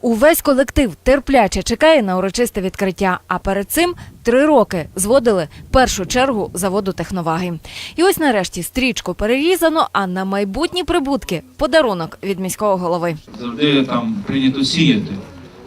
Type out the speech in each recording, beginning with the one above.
Увесь колектив терпляче чекає на урочисте відкриття. А перед цим три роки зводили першу чергу заводу техноваги. І ось нарешті стрічку перерізано, а на майбутні прибутки подарунок від міського голови. завжди там прийнято сіяти,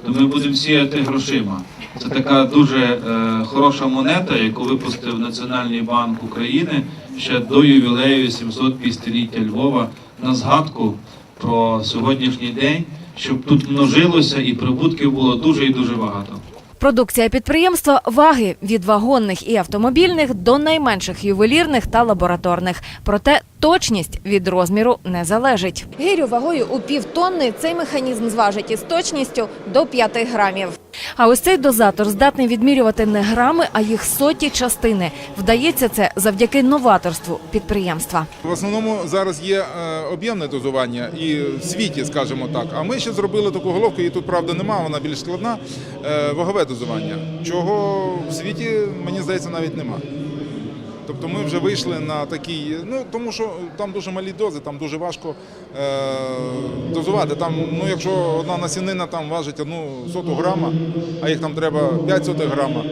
то ми будемо сіяти грошима. Це така дуже е, хороша монета, яку випустив Національний банк України ще до ювілею 750-ліття Львова на згадку про сьогоднішній день, щоб тут множилося і прибутків було дуже і дуже багато. Продукція підприємства ваги від вагонних і автомобільних до найменших ювелірних та лабораторних. Проте точність від розміру не залежить. Гирю вагою у півтонни цей механізм зважить із точністю до 5 грамів. А ось цей дозатор здатний відмірювати не грами, а їх соті частини. Вдається це завдяки новаторству підприємства. В основному зараз є е, об'ємне дозування і в світі, скажімо так. А ми ще зробили таку головку, її тут правда немає, вона більш складна. е, Вагове дозування, чого в світі, мені здається, навіть нема. Тобто ми вже вийшли на такий, ну тому що там дуже малі дози, там дуже важко е, дозувати. Там, ну якщо одна насінина там важить одну соту грама, а їх там треба 5 сотих грама,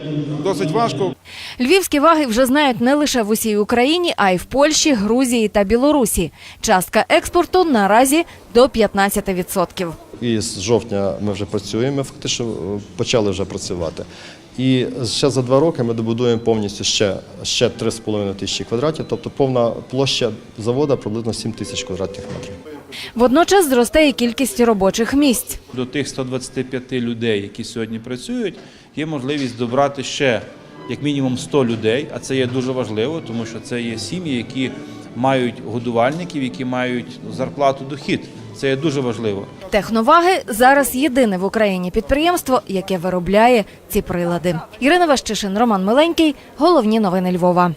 досить важко. Львівські ваги вже знають не лише в усій Україні, а й в Польщі, Грузії та Білорусі. Частка експорту наразі до 15%. І з жовтня ми вже працюємо, фактично почали вже працювати. І ще за два роки ми добудуємо повністю ще, ще 3,5 тисячі квадратів, тобто повна площа заводу приблизно 7 тисяч квадратних метрів. Водночас зросте і кількість робочих місць. До тих 125 людей, які сьогодні працюють, є можливість добрати ще як мінімум 100 людей, а це є дуже важливо, тому що це є сім'ї, які мають годувальників, які мають зарплату, дохід. Це є дуже важливо. Техноваги зараз єдине в Україні підприємство, яке виробляє ці прилади. Ірина Ващишин, Роман Миленький. Головні новини Львова.